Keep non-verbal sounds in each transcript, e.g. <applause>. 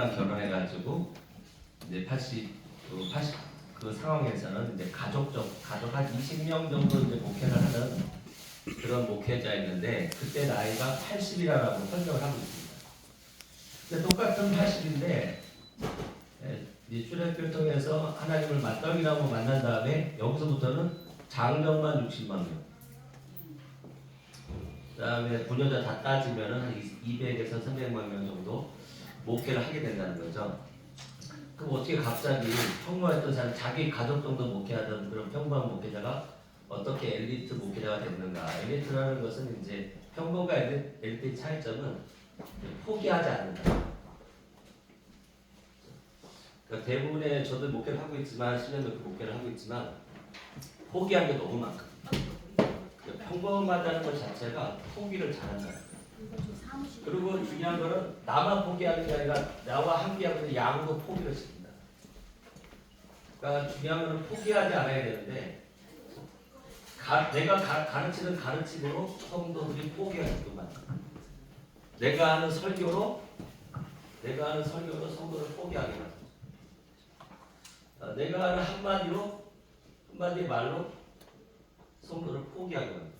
친구랑 결혼해가지고 이제 80, 그 80, 그 상황에서는 이제 가족적, 가족 한 20명 정도 이제 목회를 하는 그런 목회자였는데 그때 나이가 80이라고 설명을 하고 있습니다. 근데 똑같은 80인데 이 출애굽을 통해서 하나님을 맞닥이라고 만난 다음에 여기서부터는 장정만 60만 명. 그다음에 부녀자 다 따지면은 한 200에서 300만 명 정도 목회를 하게 된다는 거죠. 그럼 어떻게 갑자기 평범했던 사람, 자기 가족 정도 목회하던 그런 평범한 목회자가 어떻게 엘리트 목회자가 됐는가? 엘리트라는 것은 이제 평범과 엘리- 엘리트의 차이점은 포기하지 않는다. 그러니까 대부분의 저도 목회를 하고 있지만 10년 넘게 목회를 하고 있지만 포기한 게 너무 많거든요. 그러니까 평범하다는 것 자체가 포기를 잘한다. 그리고 중요한 거는 나만 포기하는 게 아니라 나와 함께하고 있는 양도 포기를 시킨다. 그러니까 중요한 거는 포기하지 않아야 되는데 가, 내가 가, 가르치는 가르침으로 성도들이 포기하게끔 만든다. 내가 하는 설교로 내가 하는 설교로 성도를 포기하게 만든다. 어, 내가 하는 한마디로 한마디 말로 성도를 포기하게 만든다.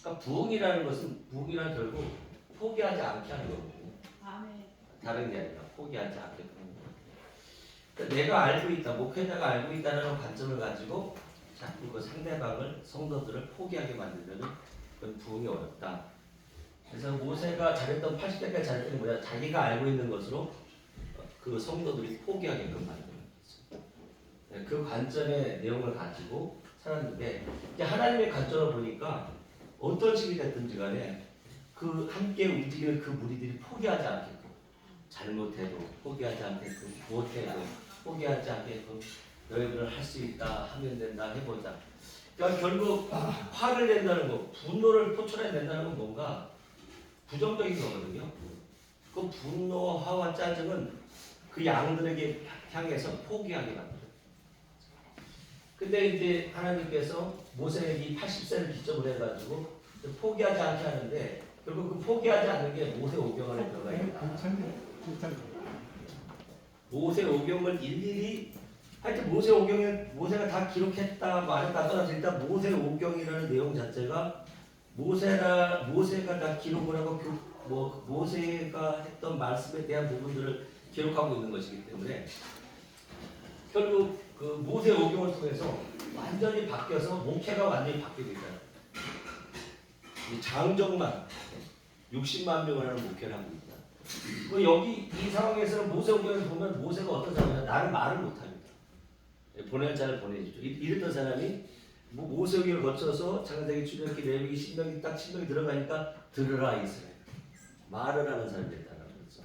그러니까 부흥이라는 것은 부흥이란 결국 포기하지 않게 하는 거거든요. 다른 게 아니라 포기하지 않게끔 하는 거예요. 그러니까 내가 알고 있다, 목회자가 알고 있다는 관점을 가지고 자꾸 그 상대방을 성도들을 포기하게 만들면 그건 부흥이 어렵다. 그래서 모세가 잘했던 80대까지 잘했던 게 뭐야? 자기가 알고 있는 것으로 그 성도들이 포기하게끔 만드는 거죠. 네, 그 관점의 내용을 가지고 살았는데 이제 하나님의 관점을 보니까 어떤 식이 됐든지 간에 그 함께 움직이는 그 무리들이 포기하지 않게끔 잘못해도 포기하지 않게끔 못해도 포기하지 않게끔 너희들은 할수 있다 하면 된다 해보자. 그러니까 결국 화를 낸다는 거, 분노를 표출해낸다는 건 뭔가 부정적인 거거든요. 그 분노, 화와 짜증은 그 양들에게 향해서 포기하게 만들어요. 근데 이제 하나님께서 모세에게 80세를 기점으로 해가지고 포기하지 않게 하는데 결국 그 포기하지 않는 게 모세 오경 안에 들어가 있다. 모세 오경을 일일이 하여튼 모세 오경에 모세가 다 기록했다 말했다 떠나서 일단 모세 오경이라는 내용 자체가 모세라 모세가 다 기록을 하고 그, 뭐 모세가 했던 말씀에 대한 부분들을 기록하고 있는 것이기 때문에 결국 그 모세 오경을 통해서 완전히 바뀌어서 목회가 완전히 바뀌고 있잖아요. 이 장정만 60만 명을 하는 목회를 있다. 뭐 여기 이 상황에서는 모세 오경을 보면 모세가 어떤 사람이냐 나는 말을 못합니다. 예, 보낼 자를 보내주죠. 이- 이랬던 사람이 뭐 모세 오경을 거쳐서 장세기 출애굽기 레위기 신명기 딱 신명이 들어가니까 들으라 이스라엘 말을 하는 사람이 됐다는 거죠.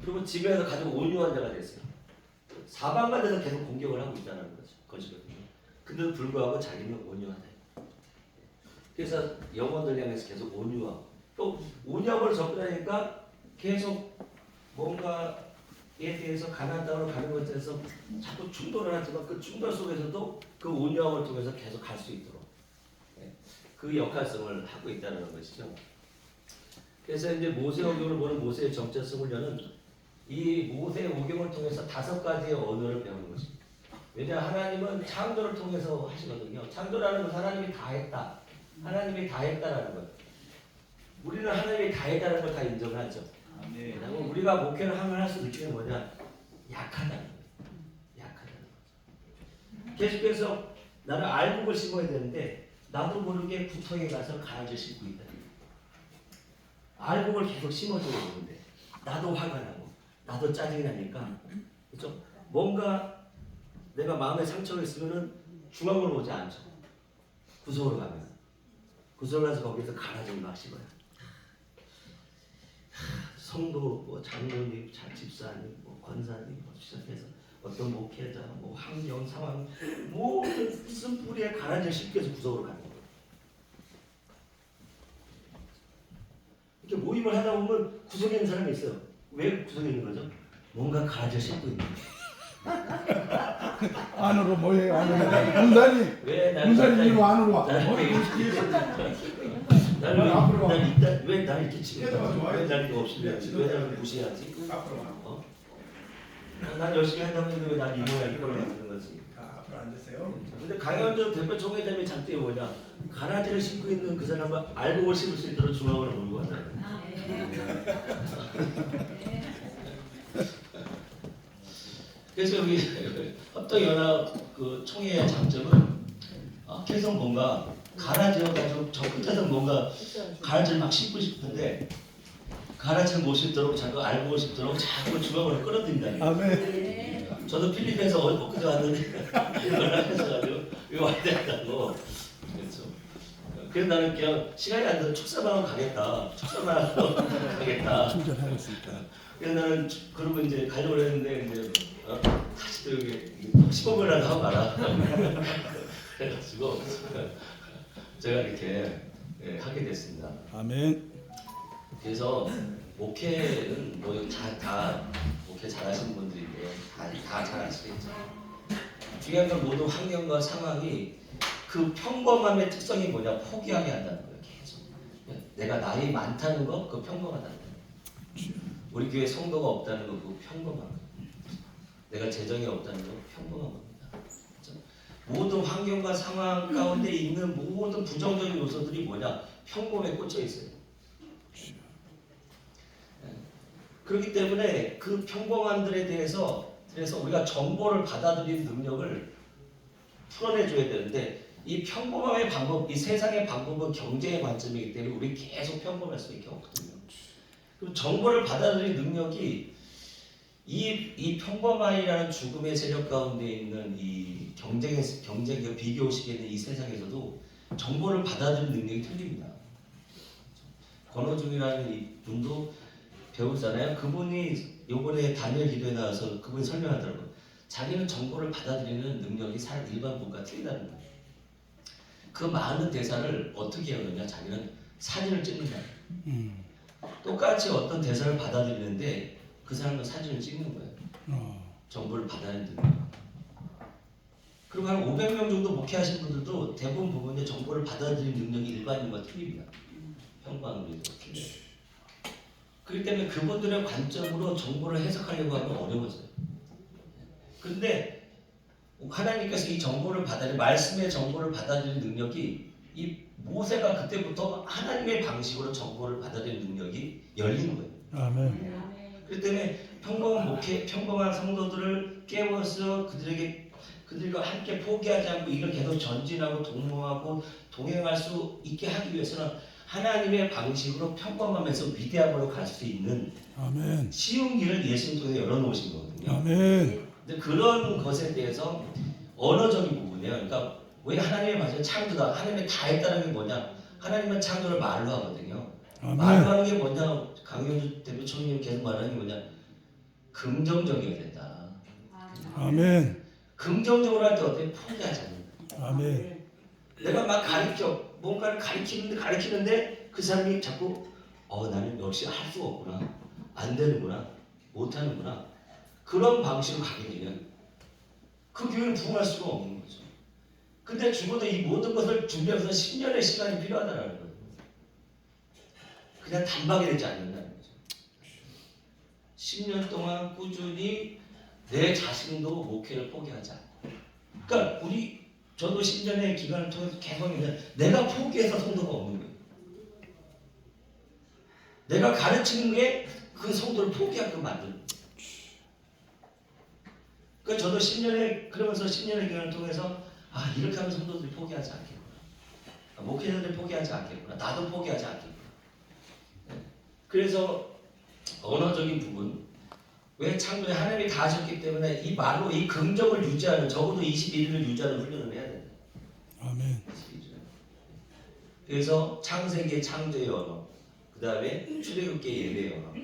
그리고 집에서 가지고 온유한 자가 됐어요. 사방만 돼서 계속 공격을 하고 있다는 거죠. 것이거든요. 근데도 불구하고 자기는 온유하다. 그래서 영혼들 향해서 계속 온유하고 또 온유함을 접근하니까 계속 뭔가에 대해서 가난 땅으로 가는 것에 대해서 자꾸 충돌을 하지만 그 충돌 속에서도 그 온유함을 통해서 계속 갈 수 있도록 예, 그 역할성을 하고 있다는 것이죠. 그래서 이제 모세 오경을 보는 모세의 정체성을 여는 이 모세 오경을 통해서 다섯 가지의 언어를 배우는 것입니다. 왜냐 하나님은 창조를 통해서 하시거든요. 창조라는 것은 하나님이 다 했다. 하나님이 다 했다라는 것. 우리는 하나님이 다 했다는 걸 다 인정하죠. 그다음에 우리가 목회를 하면 할수 느끼는 뭐냐? 약하다는 거예요. 약하다는 거죠. 계속해서 나는 알곡을 심어야 되는데 나도 모르게 구덩이에 가서 가라지 심고 있다. 알곡을 계속 심어줘야 되는데 나도 화가 나고 나도 짜증이 나니까 그죠? 뭔가 내가 마음에 상처가 있으면은 중앙으로 오지 않죠. 구석으로 가면 가서 거기서 막 심어요. 성도, 뭐 장로님, 자- 집사님, 뭐 권사님, 뭐 시작해서 어떤 목회자, 뭐 환경 상황 모든 쓴 뿌리에 가라지를 씹기 위해서 구석으로 가는 거예요. 이렇게 모임을 하다 보면 있는 사람이 있어요. 왜 구석에 있는 거죠? 뭔가 가라지를 씹고 있는 거예요. <laughs> 안으로 모여요 안으로 문사님 왜 문사님 갑자기 이리 안으로 와 나는 어, 왜 이렇게 해서 나는 왜, 앞으로 와. 난 일단 왜 나를 이렇게 얘들아, 좋아요. 왜날 이거 네, 왜 나를 무시하지? 앞으로 와. 어? 난 열심히 한다고 했는데 왜난 이모야 이걸 만드는 거지? 자, 앞으로 앉으세요. 근데 강현준 대표 총회장의 장점이 뭐냐? 가라지를 신고 있는 그 사람을 알고 신을 수 있도록 중앙으로 몰고 가잖아. <laughs> 그래서 여기 <laughs> 협동연합 그 총회의 장점은 어, 계속 뭔가 가라지어 가지고 저 끝에서 뭔가 가라지를 막 신고 싶은데 가라지를 못 신도록 자꾸 알고 싶도록 자꾸 중앙으로 끌어들인다. 아멘. 저도 필리핀에서 어제 엊그제 왔는데 <laughs> 연락해서 가지고 이거 와야 된다고 그래서 나는 그냥 시간이 안 돼서 축사만 가겠다 하러 <laughs> 가겠다 충전하고 있으니까. 그래서 나는 축- 그러고 이제 가려고 했는데 이제 어, 다시 또 여기 15분이라도 하고 가라 그래가지고 제가 이렇게 예, 하게 됐습니다 아멘. 그래서 목회는 뭐 다 다 목회 잘하시는 분들인데 다, 다 잘하시겠죠. 중요한 건 모든 환경과 상황이 그 평범함의 특성이 뭐냐 포기하게 한다는 거예요. 계속 내가 나이 많다는 거 그 평범하다는 거예요. 우리 교회 성도가 없다는 거 그 평범한 거예요. 내가 재정이 없다는 거 평범한 겁니다. 그렇죠? 모든 환경과 상황 가운데 있는 모든 부정적인 요소들이 뭐냐 평범에 꽂혀 있어요. 그렇기 때문에 그 평범함들에 대해서 그래서 우리가 정보를 받아들이는 능력을 풀어내줘야 되는데 이 평범함의 방법, 이 세상의 방법은 경제의 관점이기 때문에 우리 계속 평범할 수밖에 없거든요. 그럼 정보를 받아들이는 능력이 이, 이 평범함이라는 죽음의 세력 가운데 있는 이 경쟁의 경쟁과 비교식에 있는 이 세상에서도 정보를 받아들이는 능력이 틀립니다. 권호중이라는 이 분도 배우잖아요. 그분이 요번에 단일 기도에 나와서 그분이 설명하더라고요. 자기는 정보를 받아들이는 능력이 사람 일반 분과 틀리다는 거예요. 그 많은 대사를 어떻게 하느냐? 자기는 사진을 찍는다. 음. 똑같이 어떤 대사를 받아들이는데 그 사람은 사진을 찍는 거예요. 어. 정보를 받아내는 능력. 그리고 한 500명 정도 목회하신 분들도 대부분 부분에 정보를 받아들이는 능력이 일반인과 틀립니다. 평범한으로 틀려요. 그렇기 때문에 그분들의 관점으로 정보를 해석하려고 하면 어려워져요. 그런데 하나님께서 이 정보를 받아들이 말씀의 정보를 받아들이는 능력이 이 모세가 그때부터 하나님의 방식으로 정보를 받아들이는 능력이 열리는 거예요. 아멘. 그렇기 때문에 평범한 목회, 평범한 성도들을 깨워서 그들에게 그들과 함께 포기하지 않고 이를 계속 전진하고 동무하고 동행할 수 있게 하기 위해서는 하나님의 방식으로 평범하면서 위대함으로 갈 수 있는 아멘. 쉬운 길을 예수님 통해 열어놓으신 거거든요. 아멘. 근데 그런 것에 대해서 언어적인 부분이에요. 그러니까 왜 하나님의 말씀 창조다. 하나님이 다 했다는 게 뭐냐? 하나님은 창조를 말로 하거든요. 말로 아멘. 하는 게 뭐냐? 강현주 대표 총리님 계속 말하는 게 뭐냐? 긍정적이어야 된다. 아멘. 긍정적으로 할 때 어떻게 포기하지 않는다. 아멘. 내가 막 가르쳐 뭔가를 가르치는데 가르치는데 그 사람이 자꾸 어 나는 역시 할 수가 없구나 안 되는구나 못 하는구나 그런 방식으로 가게 되면 그 교회는 부흥할 수가 없는 거죠. 근데 죽어도 이 모든 것을 준비하면서 10년의 시간이 필요하다는 거예요. 그냥 단박에 되지 않는다는 거죠. 10년 동안 꾸준히 내 자신도 목회를 포기하지 않고 그러니까 우리 저도 10년의 기간을 통해서 계속 이제 내가 포기해서 성도가 없는 거예요. 내가 가르치는 게 그 성도를 포기하게끔 만드는 거예요. 그러니까 저도 10년의 그러면서 10년의 기간을 통해서 아 이렇게 하면 성도들이 포기하지 않겠구나. 아, 목회자들이 포기하지 않겠구나. 나도 포기하지 않겠구나. 네. 그래서 언어적인 부분 왜 창조에 하나님이 다 하셨기 때문에 이 말로 이 긍정을 유지하는 적어도 21일을 유지하는 훈련을 해야 된다. 아멘. 그래서 창세기의 창조의 언어, 그 다음에 출애굽기의 예배의 언어,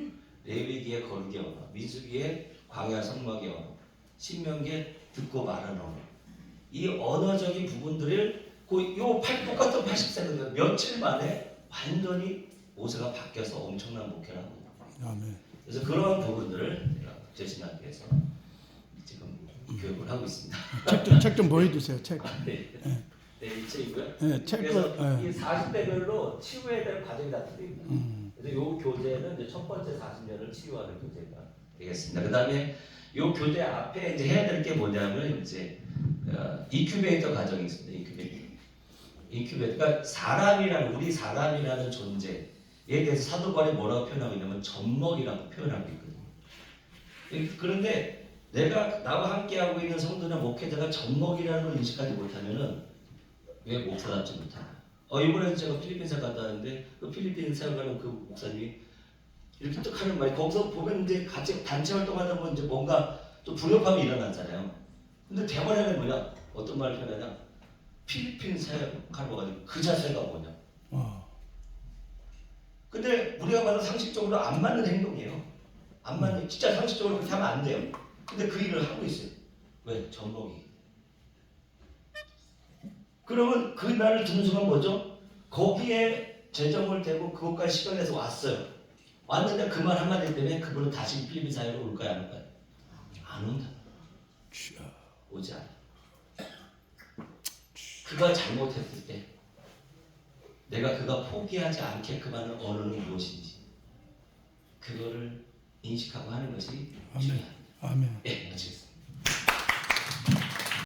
레위기의 거룩의 언어, 민수기의 광야 성막의 언어, 신명기의 듣고 말하는 언어. 이 언어적인 부분들을 그요 똑같은 80세는 며칠 만에 완전히 모세가 바뀌어서 엄청난 목회를 하고 아멘. 그래서 그러한 부분들을 위해서 지금 교육을 하고 있습니다. 책좀 책좀 보여주세요. 책. 네. 네, 이 책이고요. 예, 책을 그래서 이 예. 40대별로 치유해야 될 과정이 다 틀립니다. 음, 그래서 이 교재는 이제 첫 번째 40년을 치유하는 교재가 되겠습니다. 그 다음에 이 교재 앞에 이제 해야 될 게 뭐냐면 이제 어, 인큐베이터 과정이 있습니다. 인큐베이터. 인큐베이터. 그러니까 사람이라는 우리 사람이라는 존재에 대해서 사도관이 뭐라고 표현하고 있냐면 젖먹이라고 표현하고 있거든요. 이- 그런데 내가 나와 함께하고 있는 성도나 목회자가 젖먹이라는 걸 인식하지 못하면은 왜 목사답지 못하나? 어 이번에 제가 필리핀 사 갔다 왔는데 그 필리핀 사역하는 그 목사님이 이렇게 뚝 하는 말이 거기서 보면 이제 같이 단체 활동하다 보면 이제 뭔가 좀 불협화음이 일어나잖아요. 근데 대만에는 뭐냐? 어떤 말을 표현하냐? 필리핀 사역하러 가지고 그 자세가 뭐냐? 어, 근데 우리가 봐도 상식적으로 안 맞는 행동이에요. 안 맞는 진짜 상식적으로 그렇게 하면 안 돼요. 근데 그 일을 하고 있어요. 왜? 전목이. 그러면 그 날을 듣는 순간 뭐죠? 거기에 재정을 대고 그것까지 시간 내서 왔어요. 왔는데 그 말 한마디 때문에 그분은 다시 필리핀 사회로 올까요? 안 올까요? 안 온다. 오지 않아. 그가 잘못했을 때 내가 그가 포기하지 않게끔 하는 언어는 무엇인지 그거를 인식하고 하는 것이 아멘. 중요합니다. 아멘. 예, 마치겠습니다.